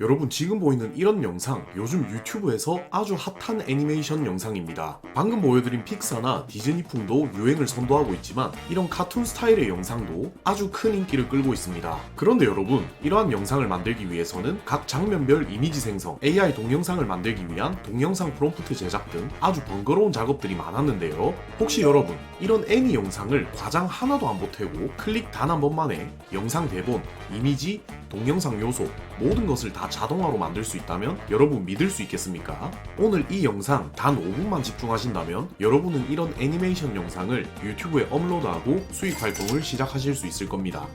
여러분 지금 보이는 이런 영상 요즘 유튜브에서 아주 핫한 애니메이션 영상입니다. 방금 보여드린 픽사나 디즈니풍도 유행을 선도하고 있지만 이런 카툰 스타일의 영상도 아주 큰 인기를 끌고 있습니다. 그런데 여러분 이러한 영상을 만들기 위해서는 각 장면별 이미지 생성, AI 동영상을 만들기 위한 동영상 프롬프트 제작 등 아주 번거로운 작업들이 많았는데요. 혹시 여러분 이런 애니 영상을 과장 하나도 안 보태고 클릭 단 한 번만에 영상 대본, 이미지, 동영상 요소 모든 것을 다 자동화로 만들 수 있다면 여러분 믿을 수 있겠습니까? 오늘 이 영상 단 5분만 집중하신다면 여러분은 이런 애니메이션 영상을 유튜브에 업로드하고 수익 활동을 시작하실 수 있을 겁니다.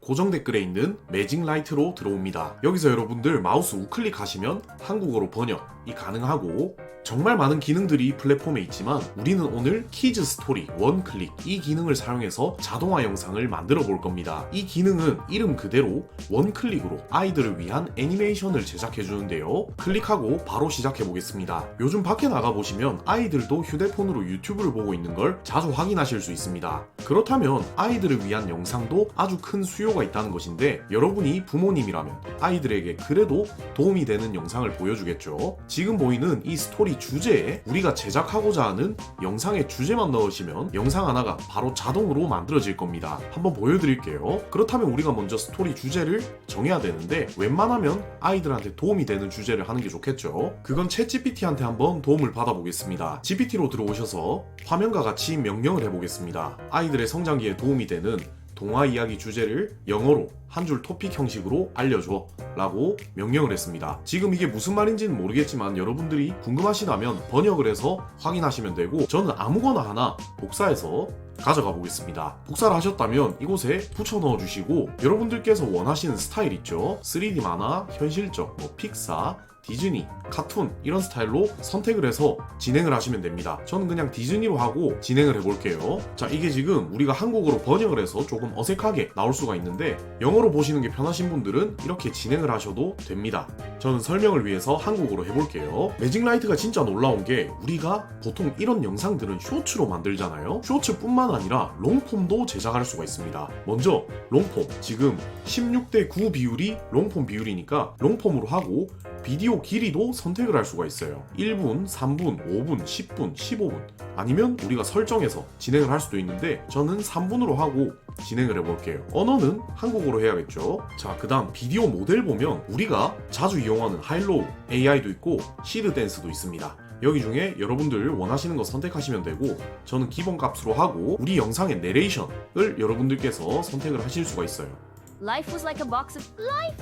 고정 댓글에 있는 매직 라이트로 들어옵니다. 여기서 여러분들 마우스 우클릭 하시면 한국어로 번역이 가능하고 정말 많은 기능들이 플랫폼에 있지만 우리는 오늘 키즈 스토리 원 클릭 이 기능을 사용해서 자동화 영상을 만들어 볼 겁니다. 이 기능은 이름 그대로 원 클릭으로 아이들을 위한 애니메이션을 제작해 주는데요. 클릭하고 바로 시작해 보겠습니다. 요즘 밖에 나가 보시면 아이들도 휴대폰으로 유튜브를 보고 있는 걸 자주 확인하실 수 있습니다. 그렇다면 아이들을 위한 영상도 아주 큰 수요가 있다는 것인데 여러분이 부모님이라면 아이들에게 그래도 도움이 되는 영상을 보여주겠죠. 지금 보이는 이 스토리 주제에 우리가 제작하고자 하는 영상의 주제만 넣으시면 영상 하나가 바로 자동으로 만들어질 겁니다. 한번 보여드릴게요. 그렇다면 우리가 먼저 스토리 주제를 정해야 되는데 웬만하면 아이들한테 도움이 되는 주제를 하는 게 좋겠죠. 그건 챗 GPT한테 한번 도움을 받아보겠습니다. GPT로 들어오셔서 화면과 같이 명령을 해보겠습니다. 아이들의 성장기에 도움이 되는 동화 이야기 주제를 영어로 한 줄 토픽 형식으로 알려줘 라고 명령을 했습니다. 지금 이게 무슨 말인지는 모르겠지만 여러분들이 궁금하시다면 번역을 해서 확인하시면 되고 저는 아무거나 하나 복사해서 가져가 보겠습니다. 복사를 하셨다면 이곳에 붙여 넣어 주시고 여러분들께서 원하시는 스타일 있죠? 3D 만화, 현실적, 뭐 픽사, 디즈니, 카툰 이런 스타일로 선택을 해서 진행을 하시면 됩니다. 저는 그냥 디즈니로 하고 진행을 해볼게요. 자, 이게 지금 우리가 한국어로 번역을 해서 조금 어색하게 나올 수가 있는데 영어로 보시는 게 편하신 분들은 이렇게 진행을 하셔도 됩니다. 저는 설명을 위해서 한국어로 해볼게요. 매직 라이트가 진짜 놀라운 게 우리가 보통 이런 영상들은 쇼츠로 만들잖아요. 쇼츠뿐만 아니라 롱폼도 제작할 수가 있습니다. 먼저 롱폼 지금 16대 9 비율이 롱폼 비율이니까 롱폼으로 하고 비디오 길이도 선택을 할 수가 있어요. 1분, 3분, 5분, 10분, 15분. 아니면 우리가 설정해서 진행을 할 수도 있는데 저는 3분으로 하고 진행을 해볼게요. 언어는 한국어로 해야겠죠. 자, 그 다음 비디오 모델 보면 우리가 자주 이용하는 하일로우, AI도 있고 시드 댄스도 있습니다. 여기 중에 여러분들 원하시는 거 선택하시면 되고 저는 기본 값으로 하고 우리 영상의 내레이션을 여러분들께서 선택을 하실 수가 있어요. Life was like a box of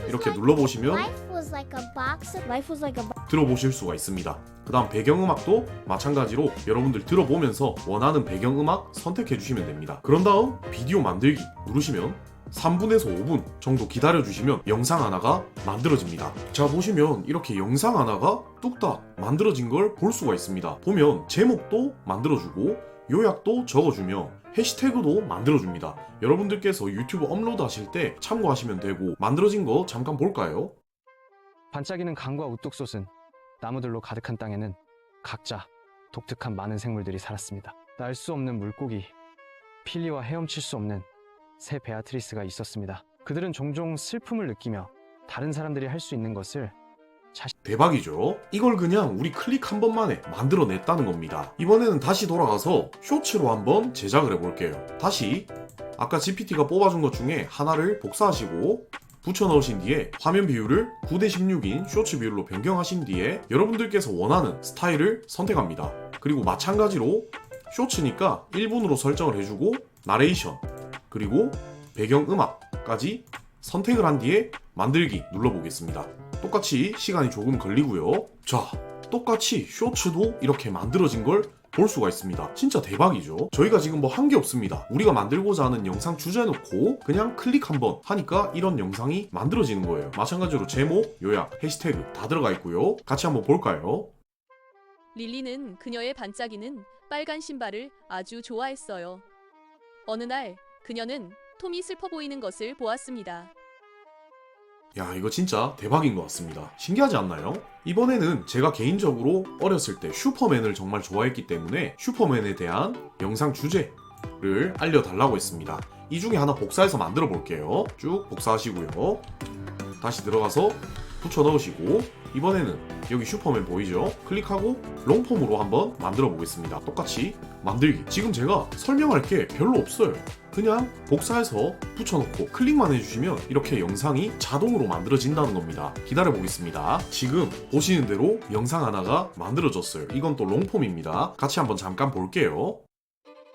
이렇게 눌러보시면 Life was like a box of life was like a bo- 들어보실 수가 있습니다. 그 다음 배경음악도 마찬가지로 여러분들 들어보면서 원하는 배경음악 선택해 주시면 됩니다. 그런 다음 비디오 만들기 누르시면 3분에서 5분 정도 기다려 주시면 영상 하나가 만들어집니다. 자 보시면 이렇게 영상 하나가 뚝딱 만들어진 걸 볼 수가 있습니다. 보면 제목도 만들어주고 요약도 적어주며 해시태그도 만들어줍니다. 여러분들께서 유튜브 업로드 하실 때 참고하시면 되고 만들어진 거 잠깐 볼까요? 반짝이는 강과 우뚝 솟은 나무들로 가득한 땅에는 각자 독특한 많은 생물들이 살았습니다. 날 수 없는 물고기, 필리와 헤엄칠 수 없는 새 베아트리스가 있었습니다. 그들은 종종 슬픔을 느끼며 다른 사람들이 할 수 있는 것을 대박이죠? 이걸 그냥 우리 클릭 한 번만에 만들어냈다는 겁니다. 이번에는 다시 돌아가서 쇼츠로 한번 제작을 해볼게요. 다시 아까 GPT가 뽑아준 것 중에 하나를 복사하시고 붙여 넣으신 뒤에 화면 비율을 9대 16인 쇼츠 비율로 변경하신 뒤에 여러분들께서 원하는 스타일을 선택합니다. 그리고 마찬가지로 쇼츠니까 1분으로 설정을 해주고 나레이션 그리고 배경 음악까지 선택을 한 뒤에 만들기 눌러보겠습니다. 똑같이 시간이 조금 걸리고요. 자, 똑같이 쇼츠도 이렇게 만들어진 걸볼 수가 있습니다. 진짜 대박이죠. 저희가 지금 뭐 한 게 없습니다. 우리가 만들고자 하는 영상 주제 놓고 그냥 클릭 한번 하니까 이런 영상이 만들어지는 거예요. 마찬가지로 제목, 요약, 해시태그 다 들어가 있고요. 같이 한번 볼까요? 릴리는 그녀의 반짝이는 빨간 신발을 아주 좋아했어요. 어느 날 그녀는 톰이 슬퍼 보이는 것을 보았습니다. 야, 이거 진짜 대박인 것 같습니다. 신기하지 않나요? 이번에는 제가 개인적으로 어렸을 때 슈퍼맨을 정말 좋아했기 때문에 슈퍼맨에 대한 영상 주제를 알려달라고 했습니다. 이 중에 하나 복사해서 만들어 볼게요. 쭉 복사하시고요. 다시 들어가서 붙여 넣으시고 이번에는 여기 슈퍼맨 보이죠? 클릭하고 롱폼으로 한번 만들어 보겠습니다. 똑같이 만들기. 지금 제가 설명할 게 별로 없어요. 그냥 복사해서 붙여놓고 클릭만 해주시면 이렇게 영상이 자동으로 만들어진다는 겁니다. 기다려 보겠습니다. 지금 보시는 대로 영상 하나가 만들어졌어요. 이건 또 롱폼입니다. 같이 한번 잠깐 볼게요.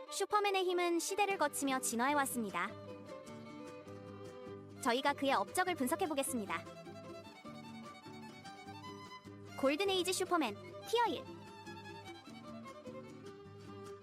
슈퍼맨의 힘은 시대를 거치며 진화해 왔습니다. 저희가 그의 업적을 분석해 보겠습니다. 골든에이지 슈퍼맨 티어 1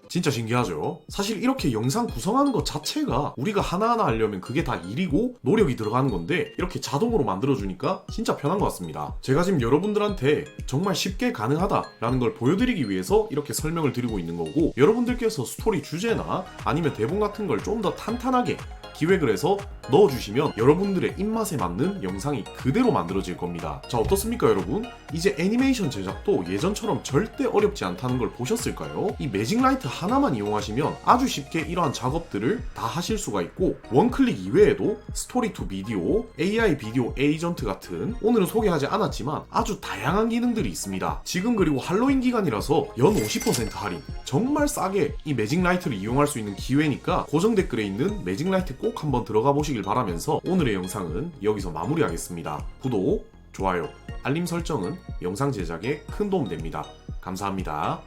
진짜 신기하죠? 사실 이렇게 영상 구성하는 것 자체가 우리가 하나하나 하려면 그게 다 일이고 노력이 들어가는 건데 이렇게 자동으로 만들어주니까 진짜 편한 것 같습니다. 제가 지금 여러분들한테 정말 쉽게 가능하다라는 걸 보여드리기 위해서 이렇게 설명을 드리고 있는 거고 여러분들께서 스토리 주제나 아니면 대본 같은 걸 좀 더 탄탄하게 기획을 해서 넣어주시면 여러분들의 입맛에 맞는 영상이 그대로 만들어질 겁니다. 자, 어떻습니까, 여러분? 이제 애니메이션 제작도 예전처럼 절대 어렵지 않다는 걸 보셨을까요? 이 매직 라이트 하나만 이용하시면 아주 쉽게 이러한 작업들을 다 하실 수가 있고 원클릭 이외에도 스토리 투 비디오, AI 비디오 에이전트 같은 오늘은 소개하지 않았지만 아주 다양한 기능들이 있습니다. 지금 그리고 할로윈 기간이라서 연 50% 할인 정말 싸게 이 매직 라이트를 이용할 수 있는 기회니까 고정 댓글에 있는 매직 라이트 꼭 한번 들어가 보시길 바라면서 오늘의 영상은 여기서 마무리하겠습니다. 구독, 좋아요, 알림 설정은 영상 제작에 큰 도움 됩니다. 감사합니다.